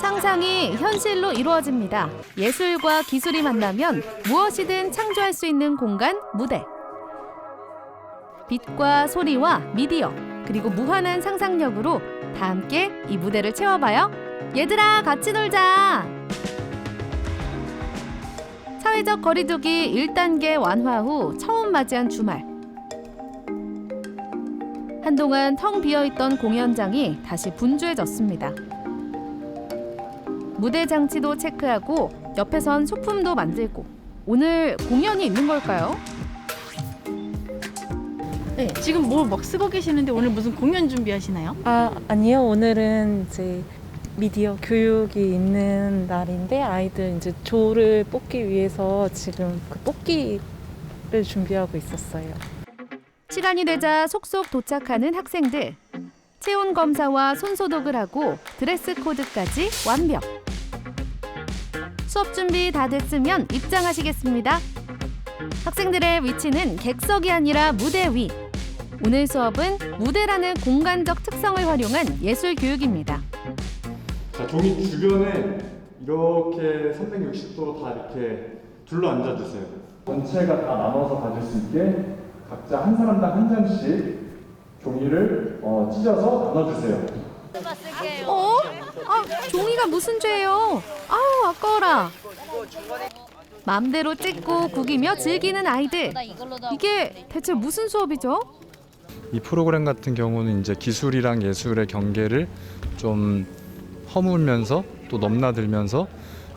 상상이 현실로 이루어집니다. 예술과 기술이 만나면 무엇이든 창조할 수 있는 공간 무대. 빛과 소리와 미디어 그리고 무한한 상상력으로 다 함께 이 무대를 채워봐요. 얘들아 같이 놀자. 사회적 거리두기 1단계 완화 후 처음 맞이한 주말. 한동안 텅 비어있던 공연장이 다시 분주해졌습니다. 무대 장치도 체크하고 옆에선 소품도 만들고 오늘 공연이 있는 걸까요? 네, 지금 뭘 막 쓰고 계시는데 오늘 무슨 공연 준비하시나요? 아, 아니요. 오늘은 이제 미디어 교육이 있는 날인데 아이들 이제 조를 뽑기 위해서 지금 그 뽑기를 준비하고 있었어요. 시간이 되자 속속 도착하는 학생들. 체온 검사와 손 소독을 하고 드레스 코드까지 완벽. 수업 준비 다 됐으면 입장하시겠습니다. 학생들의 위치는 객석이 아니라 무대 위. 오늘 수업은 무대라는 공간적 특성을 활용한 예술 교육입니다. 자, 종이 주변에 이렇게 360도 다 이렇게 둘러 앉아 주세요. 전체가 다 나눠서 가질 수 있게 각자 한 사람당 한 장씩 종이를 어, 찢어서 나눠 주세요. 어? 아, 종이가 무슨 죄예요? 아우, 아까워라. 맘대로 찢고 구기며 즐기는 아이들. 이게 대체 무슨 수업이죠? 이 프로그램 같은 경우는 이제 기술이랑 예술의 경계를 좀 허물면서 또 넘나들면서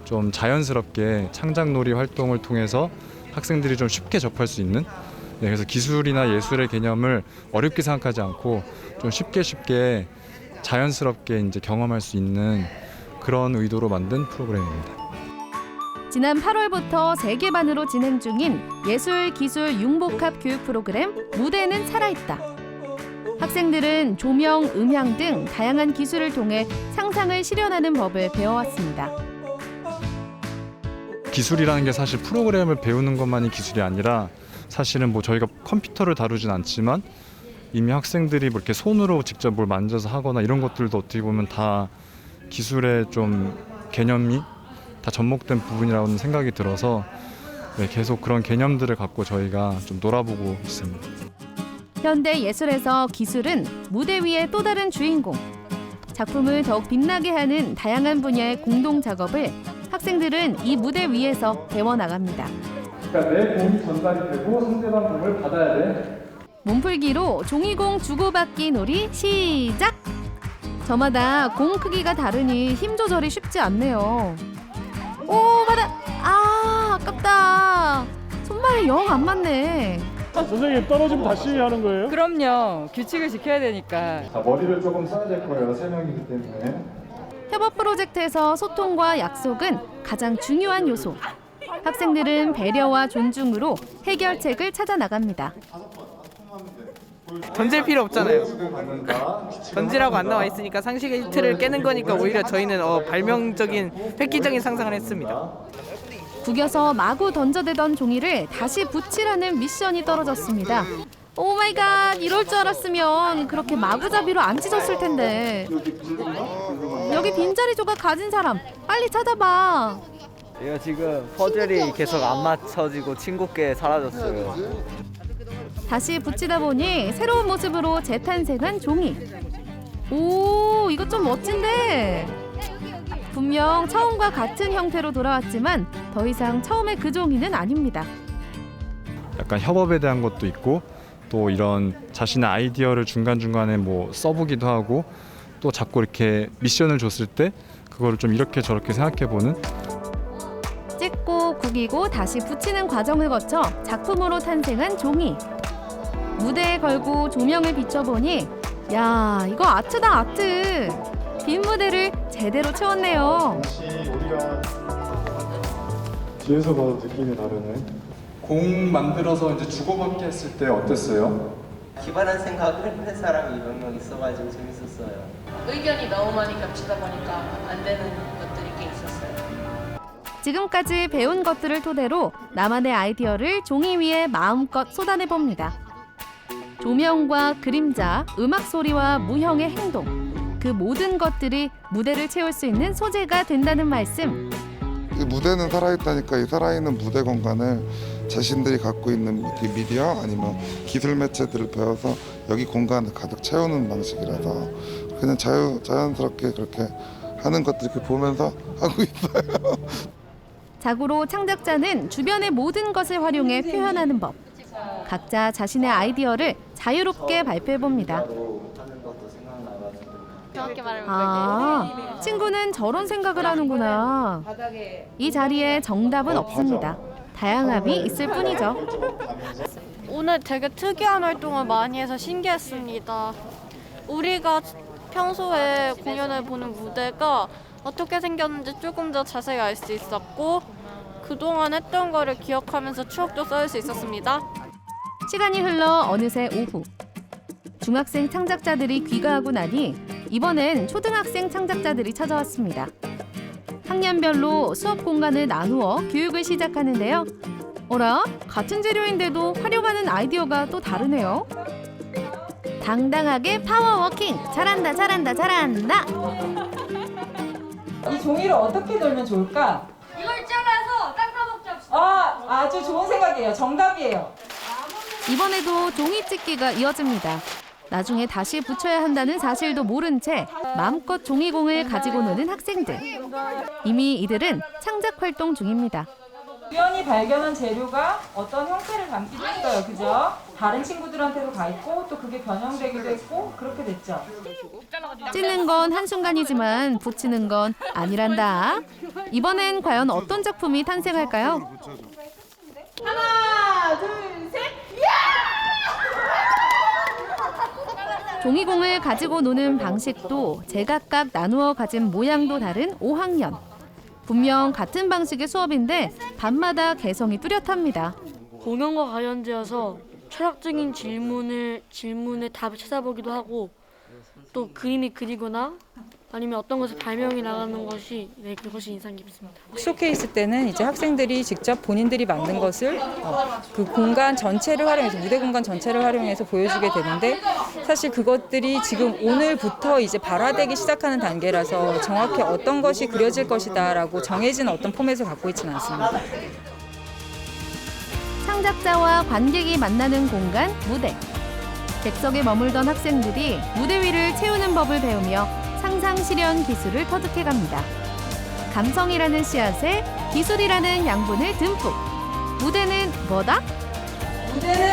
좀 자연스럽게 창작놀이 활동을 통해서 학생들이 좀 쉽게 접할 수 있는 네, 그래서 기술이나 예술의 개념을 어렵게 생각하지 않고 좀 쉽게 쉽게 자연스럽게 이제 경험할 수 있는 그런 의도로 만든 프로그램입니다. 지난 8월부터 세계반으로 진행 중인 예술 기술 융복합 교육 프로그램 무대는 살아있다. 학생들은 조명, 음향 등 다양한 기술을 통해 상상을 실현하는 법을 배워왔습니다. 기술이라는 게 사실 프로그램을 배우는 것만이 기술이 아니라 사실은 뭐 저희가 컴퓨터를 다루진 않지만 이미 학생들이 뭐 이렇게 손으로 직접 뭘 만져서 하거나 이런 것들도 어떻게 보면 다 기술의 좀 개념이 다 접목된 부분이라는 생각이 들어서 네, 계속 그런 개념들을 갖고 저희가 좀 놀아보고 있습니다. 현대 예술에서 기술은 무대 위의 또 다른 주인공. 작품을 더욱 빛나게 하는 다양한 분야의 공동 작업을 학생들은 이 무대 위에서 배워 나갑니다. 그러니까 내 공이 전달이 되고 상대방 공을 받아야 돼. 몸풀기로 종이공 주고받기 놀이 시작! 저마다 공 크기가 다르니 힘 조절이 쉽지 않네요. 오, 받아! 아, 아깝다. 손발이 영 안 맞네. 선생님 떨어지면 다시 하는 거예요? 그럼요. 규칙을 지켜야 되니까. 자 머리를 조금 써야 될 거예요. 세 명이기 때문에. 협업 프로젝트에서 소통과 약속은 가장 중요한 요소. 학생들은 배려와 존중으로 해결책을 찾아 나갑니다. 던질 필요 없잖아요. 던지라고 안 나와 있으니까 상식의 틀을 깨는 거니까 오히려 저희는 어, 발명적인 획기적인 상상을 했습니다. 구겨서 마구 던져대던 종이를 다시 붙이라는 미션이 떨어졌습니다. 오 마이 갓 이럴 줄 알았으면 그렇게 마구잡이로 안 찢었을 텐데 여기 빈자리 조각 가진 사람 빨리 찾아봐 얘가 지금 퍼즐이 계속 안 맞춰지고 친구께 사라졌어요. 다시 붙이다 보니 새로운 모습으로 재탄생한 종이. 오 이거 좀 멋진데? 분명 처음과 같은 형태로 돌아왔지만 더 이상 처음의 그 종이는 아닙니다. 약간 협업에 대한 것도 있고 또 이런 자신의 아이디어를 중간중간에 뭐 써보기도 하고 또 자꾸 이렇게 미션을 줬을 때 그거를 좀 이렇게 저렇게 생각해보는. 찢고 구기고 다시 붙이는 과정을 거쳐 작품으로 탄생한 종이. 무대에 걸고 조명을 비춰보니 야 이거 아트다 아트. 빈 무대를 제대로 채웠네요. 뒤에서 봐도 느낌이 다르네 공 만들어서 이제 주고받기 했을 때 어땠어요? 기발한 생각을 할 사람이 몇 명 있어가지고 재밌었어요. 의견이 너무 많이 겹치다 보니까 안 되는 것들이 꽤 있었어요. 지금까지 배운 것들을 토대로 나만의 아이디어를 종이 위에 마음껏 쏟아내 봅니다. 조명과 그림자, 음악 소리와 무형의 행동. 그 모든 것들이 무대를 채울 수 있는 소재가 된다는 말씀. 이 무대는 살아있다니까 이 살아있는 무대 공간을 자신들이 갖고 있는 이 미디어 아니면 기술 매체들을 배워서 여기 공간을 가득 채우는 방식이라서 그냥 자유 자연스럽게 그렇게 하는 것들 이렇게 보면서 하고 있어요. 자고로 창작자는 주변의 모든 것을 활용해 표현하는 법. 각자 자신의 아이디어를 자유롭게 발표해 봅니다. 하는 것도 생각나가지고 정확히 말하면 아, 친구는 저런 생각을 하는구나. 이 자리에 정답은 없습니다. 다양함이 있을 뿐이죠. 오늘 되게 특이한 활동을 많이 해서 신기했습니다. 우리가 평소에 공연을 보는 무대가 어떻게 생겼는지 조금 더 자세히 알 수 있었고 그동안 했던 거를 기억하면서 추억도 쌓을 수 있었습니다. 시간이 흘러 어느새 오후. 중학생 창작자들이 귀가하고 나니 이번엔 초등학생 창작자들이 찾아왔습니다. 학년별로 수업 공간을 나누어 교육을 시작하는데요. 어라? 같은 재료인데도 활용하는 아이디어가 또 다르네요. 당당하게 파워워킹! 잘한다, 잘한다, 잘한다! 이 종이를 어떻게 돌면 좋을까? 이걸 잘라서 땅 따먹자. 아, 아주 좋은 생각이에요. 정답이에요. 이번에도 종이 찢기가 이어집니다. 나중에 다시 붙여야 한다는 사실도 모른 채 마음껏 종이공을 가지고 노는 학생들. 이미 이들은 창작 활동 중입니다. 우연히 발견한 재료가 어떤 형태를 담기도 했어요. 그죠? 다른 친구들한테도 가 있고 또 그게 변형되기도 했고 그렇게 됐죠. 찢는 건 한순간이지만 붙이는 건 아니란다. 이번엔 과연 어떤 작품이 탄생할까요? 종이공을 가지고 노는 방식도 제각각 나누어 가진 모양도 다른 5학년. 분명 같은 방식의 수업인데 밤마다 개성이 뚜렷합니다. 공연과 관련되어서 철학적인 질문을 질문에 답을 찾아보기도 하고 또 그림이 그리거나 아니면 어떤 것을 발명해 나가는 것이 네 그것이 인상 깊습니다. 쇼케이스 때는 이제 학생들이 직접 본인들이 만든 것을 어, 그 공간 전체를 활용해서 무대 공간 전체를 활용해서 보여주게 되는데 사실 그것들이 지금 오늘부터 이제 발화되기 시작하는 단계라서 정확히 어떤 것이 그려질 것이다라고 정해진 어떤 포맷을 갖고 있지는 않습니다. 창작자와 관객이 만나는 공간 무대. 객석에 머물던 학생들이 무대 위를 채우는 법을 배우며 상상 실현 기술을 터득해 갑니다. 감성이라는 씨앗에 기술이라는 양분을 듬뿍. 무대는 뭐다? 무대는!